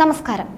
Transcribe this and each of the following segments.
നമസ്കാരം.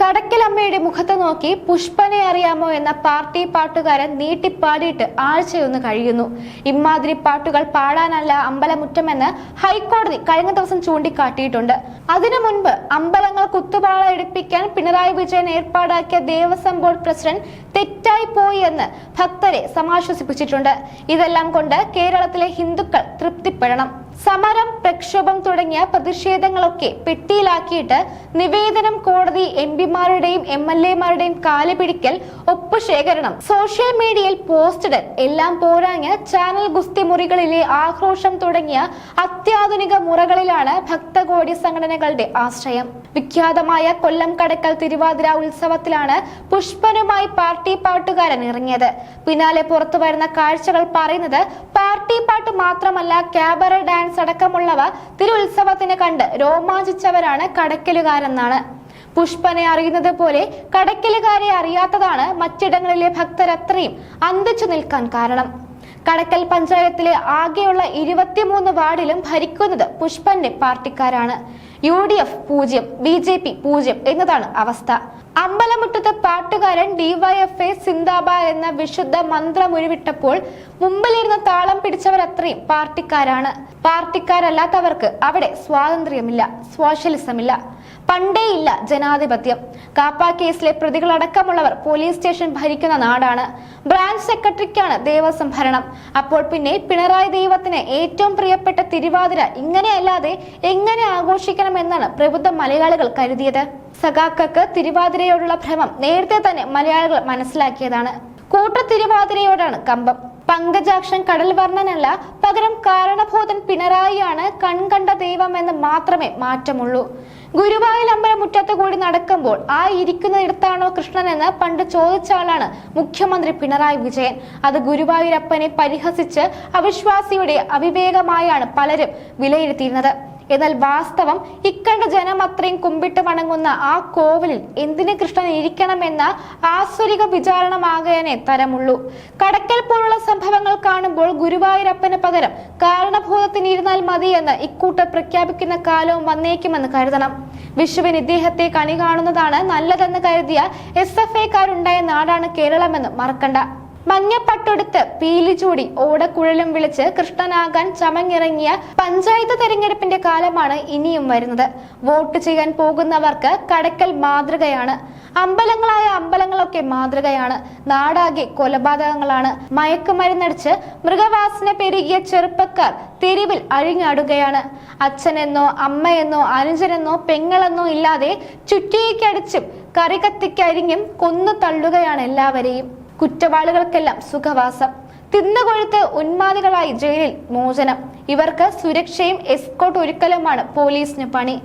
കടക്കലമ്മയുടെ മുഖത്ത് നോക്കി പുഷ്പനെ അറിയാമോ എന്ന പാർട്ടി പാട്ടുകാരൻ നീട്ടിപ്പാടിയിട്ട് ആഴ്ചയൊന്ന് കഴിയുന്നു. ഇമാതിരി പാട്ടുകൾ പാടാനല്ല അമ്പലമുറ്റമെന്ന് ഹൈക്കോടതി കഴിഞ്ഞ ദിവസം ചൂണ്ടിക്കാട്ടിയിട്ടുണ്ട്. അതിനു മുൻപ് അമ്പലങ്ങൾ കുത്തുപാള എടുപ്പിക്കാൻ പിണറായി വിജയൻ ഏർപ്പാടാക്കിയ ദേവസ്വം ബോർഡ് പ്രസിഡന്റ് തെറ്റായി പോയി എന്ന് ഭക്തരെ സമാശ്വസിപ്പിച്ചിട്ടുണ്ട്. ഇതെല്ലാം കൊണ്ട് കേരളത്തിലെ ഹിന്ദുക്കൾ തൃപ്തിപ്പെടണം. സമരം പ്രക്ഷോഭം തുടങ്ങിയ പ്രതിഷേധങ്ങളൊക്കെ പെട്ടിയിലാക്കിയിട്ട് നിവേദനം കോടതി എം പിമാരുടെയും എം എൽ എമാരുടെയും കാൽ പിടിക്കൽ ഒപ്പ് ശേഖരണം സോഷ്യൽ മീഡിയയിൽ പോസ്റ്റിടൽ എല്ലാം പോരാഞ്ഞ് ചാനൽ ഗുസ്തി മുറികളിലെ ആക്രോശം തുടങ്ങിയ അത്യാധുനിക മുറകളിലാണ് ഭക്തകോടി സംഘടനകളുടെ ആശ്രയം. വിഖ്യാതമായ കൊല്ലം കടക്കൽ തിരുവാതിര ഉത്സവത്തിലാണ് പുഷ്പനുമായി പാർട്ടി പാട്ടുകാരൻ ഇറങ്ങിയത്. പിന്നാലെ പുറത്തു വരുന്ന കാഴ്ചകൾ പറയുന്നത് പാർട്ടി പാട്ട് മാത്രമല്ല ക്യാബറ ഡാൻസ് അടക്കമുള്ളവ തിരുത്സവത്തിന് കണ്ട് രോമാഞ്ചിച്ചവരാണ് കടക്കലുകാരെന്നാണ്. പുഷ്പനെ അറിയുന്നത് പോലെ കടക്കലുകാരെ അറിയാത്തതാണ് മറ്റിടങ്ങളിലെ ഭക്തരത്രയും അന്തിച്ചു നിൽക്കാൻ കാരണം. കടക്കൽ പഞ്ചായത്തിലെ ആകെയുള്ള ഇരുപത്തിമൂന്ന് വാർഡിലും ഭരിക്കുന്നത് പുഷ്പന്റെ പാർട്ടിക്കാരാണ്. യു ഡി എഫ് പൂജ്യം ബി ജെ പി പൂജ്യം എന്നതാണ് അവസ്ഥ. അമ്പലമുറ്റത്ത് പാട്ടുകാരൻ ഡിവൈഎഫ്എ സിന്ദാബ എന്ന വിശുദ്ധ മന്ത്രം ഉരുവിട്ടപ്പോൾ മുമ്പിലിരുന്ന് താളം പിടിച്ചവരത്രയും പാർട്ടിക്കാരാണ്. പാർട്ടിക്കാരല്ലാത്തവർക്ക് അവിടെ സ്വാതന്ത്ര്യമില്ല സോഷ്യലിസമില്ല. ഇല്ല ജനാധിപത്യം. കാപ്പ കേസിലെ പ്രതികളടക്കമുള്ളവർ പോലീസ് സ്റ്റേഷൻ ഭരിക്കുന്ന നാടാണ്. ബ്രാഞ്ച് സെക്രട്ടറിക്കാണ് ദേവസ്വം ഭരണം. അപ്പോൾ പിന്നെ പിണറായി ദൈവത്തിന് ഏറ്റവും പ്രിയപ്പെട്ട തിരുവാതിര ഇങ്ങനെയല്ലാതെ എങ്ങനെ ആഘോഷിക്കണമെന്നാണ് പ്രബുദ്ധ മലയാളികൾ കരുതിയത്? സഖാക്കൾക്ക് തിരുവാതിരയോടുള്ള ഭ്രമം നേരത്തെ തന്നെ മലയാളികൾ മനസ്സിലാക്കിയതാണ്. കൂട്ട തിരുവാതിരയോടാണ് കമ്പം. പങ്കജാക്ഷൻ കടൽ വർണനല്ല പകരം കാരണബോധൻ പിണറായിയാണ് കൺകണ്ട ദൈവം എന്ന് മാത്രമേ മാറ്റമുള്ളൂ. ഗുരുവായൂർ അമ്പലമുറ്റത്ത് കൂടി നടക്കുമ്പോൾ ആ ഇരിക്കുന്നിടത്താണോ കൃഷ്ണൻ എന്ന് പണ്ട് ചോദിച്ച ആളാണ് മുഖ്യമന്ത്രി പിണറായി വിജയൻ. അത് ഗുരുവായൂരപ്പനെ പരിഹസിച്ച് അവിശ്വാസിയുടെ അവിവേകമായാണ് പലരും വിലയിരുത്തിയിരുന്നത്. എന്നാൽ വാസ്തവം ഇക്കണ്ട ജനം അത്രയും കുമ്പിട്ട് വണങ്ങുന്ന ആ കോവിലിൽ എന്തിന് കൃഷ്ണൻ ഇരിക്കണമെന്ന ആസ്വരിക വിചാരണമാകാനേ തരമുള്ളൂ. കടക്കൽ പോലുള്ള സംഭവങ്ങൾ കാണുമ്പോൾ ഗുരുവായൂരപ്പന് പകരം കാരണഭൂതത്തിന് ഇരുന്നാൽ മതി എന്ന് ഇക്കൂട്ടർ പ്രഖ്യാപിക്കുന്ന കാലവും വന്നേക്കുമെന്ന് കരുതണം. വിഷുവിന് ഇദ്ദേഹത്തെ കണി കാണുന്നതാണ് നല്ലതെന്ന് കരുതിയ എസ് എഫ് ഐക്കാരുണ്ടായ നാടാണ് കേരളമെന്ന് മറക്കണ്ട. മഞ്ഞപ്പട്ടെടുത്ത് പീലിചൂടി ഓടക്കുഴലും വിളിച്ച് കൃഷ്ണനാകാൻ ചമങ്ങിറങ്ങിയ പഞ്ചായത്ത് തെരഞ്ഞെടുപ്പിന്റെ കാലമാണ് ഇനിയും വരുന്നത്. വോട്ട് ചെയ്യാൻ പോകുന്നവർക്ക് കടക്കൽ മാതൃകയാണ്. അമ്പലങ്ങളായ അമ്പലങ്ങളൊക്കെ മാതൃകയാണ്. നാടാകെ കൊലപാതകങ്ങളാണ്. മയക്കുമരുന്നടിച്ച് മൃഗവാസന പെരുകിയ ചെറുപ്പക്കാർ തെരുവിൽ അഴിഞ്ഞാടുകയാണ്. അച്ഛനെന്നോ അമ്മയെന്നോ അനുജനെന്നോ പെങ്ങളെന്നോ ഇല്ലാതെ ചുറ്റിയേക്കടിച്ചും കറി കത്തിക്കരിഞ്ഞും കൊന്നു തള്ളുകയാണ് എല്ലാവരെയും. കുറ്റവാളികൾക്കെല്ലാം സുഖവാസം. തിന്നുകൊഴുത്ത് ഉന്മാദികളായി ജയിലിൽ മോചനം. ഇവർക്ക് സുരക്ഷയും എസ്കോട്ട് ഒരുക്കലുമാണ് പോലീസിന് പണി.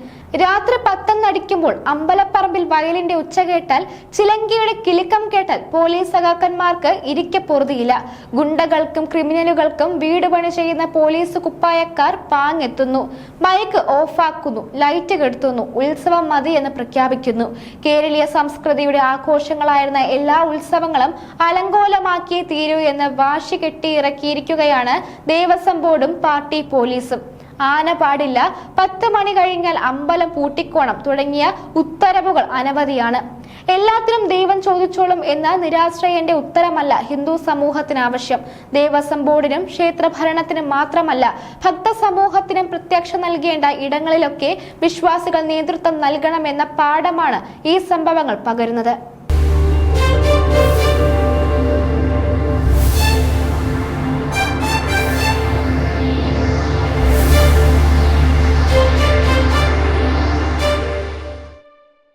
രാത്രി പത്തെന്നടിക്കുമ്പോൾ അമ്പലപ്പറമ്പിൽ വയലിന്റെ ഉച്ച കേട്ടാൽ ചിലങ്കിയുടെ കിലുക്കം കേട്ടാൽ പോലീസ് സഖാക്കന്മാർക്ക് ഇരിക്ക പൊറുതിയില്ല. ഗുണ്ടകൾക്കും ക്രിമിനലുകൾക്കും വീട് പണി ചെയ്യുന്ന പോലീസ് കുപ്പായക്കാർ പാങ്ങെത്തുന്നു. മൈക്ക് ഓഫാക്കുന്നു ലൈറ്റ് കെടുത്തുന്നു ഉത്സവം മതി എന്ന് പ്രഖ്യാപിക്കുന്നു. കേരളീയ സംസ്കൃതിയുടെ ആഘോഷങ്ങളായിരുന്ന എല്ലാ ഉത്സവങ്ങളും അലങ്കോലമാക്കിയേ തീരൂ എന്ന് വാശി കെട്ടി ഇറക്കിയിരിക്കുകയാണ് ദേവസ്വം ബോർഡും പാർട്ടി പോലീസും. ആന പാടില്ല. പത്ത് മണി കഴിഞ്ഞാൽ അമ്പലം പൂട്ടിക്കോണം തുടങ്ങിയ ഉത്തരവുകൾ അനവധിയാണ്. എല്ലാത്തിനും ദൈവം ചോദിച്ചോളും എന്ന നിരാശ്രയന്റെ ഉത്തരമല്ല ഹിന്ദു സമൂഹത്തിന് ആവശ്യം. ദേവസ്വം ബോർഡിനും ക്ഷേത്ര ഭരണത്തിനും മാത്രമല്ല ഭക്ത സമൂഹത്തിനും പ്രത്യക്ഷ നൽകേണ്ട ഇടങ്ങളിലൊക്കെ വിശ്വാസികൾ നേതൃത്വം നൽകണമെന്ന പാഠമാണ് ഈ സംഭവങ്ങൾ പകരുന്നത്.